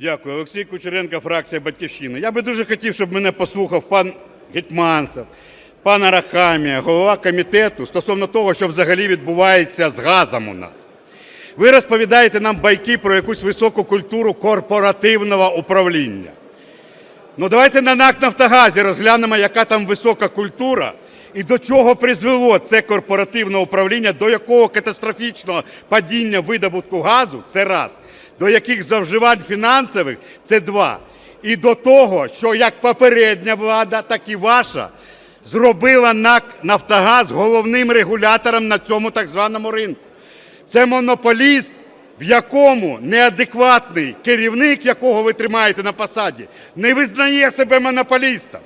Дякую. Олексій Кучеренко, фракція «Батьківщина». Я би дуже хотів, щоб мене послухав пан Гетманцев, пан Арахамія, голова комітету стосовно того, що взагалі відбувається з газом у нас. Ви розповідаєте нам байки про якусь високу культуру корпоративного управління. Ну давайте на НАК «Нафтогазі» розглянемо, яка там висока культура і до чого призвело це корпоративне управління, до якого катастрофічного падіння видобутку газу це раз, до яких завживань фінансових це два. І до того, що як попередня влада, так і ваша зробила НАК «Нафтогаз» головним регулятором на цьому так званому ринку. Це монополіст, в якому неадекватний керівник, якого ви тримаєте на посаді, не визнає себе монополістом.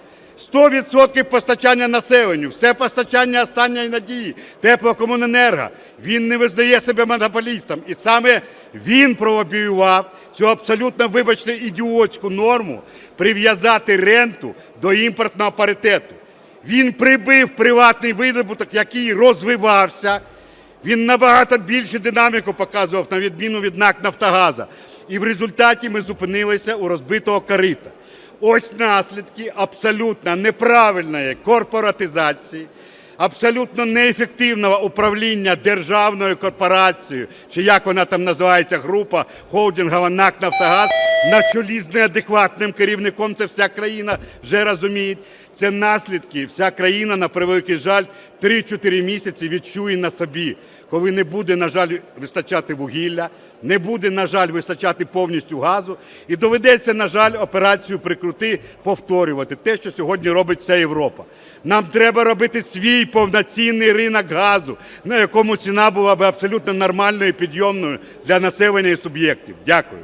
100% постачання населенню, все постачання останньої надії, теплокомуненерго. Він не визнає себе монополістом. І саме він пролобіював цю абсолютно, вибачте, ідіотську норму прив'язати ренту до імпортного паритету. Він прибив приватний видобуток, який розвивався. Він набагато більшу динаміку показував, на відміну від НАК «Нафтогаза». І в результаті ми зупинилися у розбитого корита. Ось наслідки абсолютно неправильної корпоратизації, абсолютно неефективного управління державною корпорацією, чи як вона там називається, група холдингова НАК «Нафтогаз» на чолі з неадекватним керівником, це вся країна вже розуміє. Це наслідки, вся країна, на превеликий жаль, 3-4 місяці відчує на собі, коли не буде, на жаль, вистачати вугілля, не буде, на жаль, вистачати повністю газу, і доведеться, на жаль, операцію прикрути повторювати те, що сьогодні робить вся Європа. Нам треба робити свій повноцінний ринок газу, на якому ціна була б абсолютно нормальною і підйомною для населення і суб'єктів. Дякую.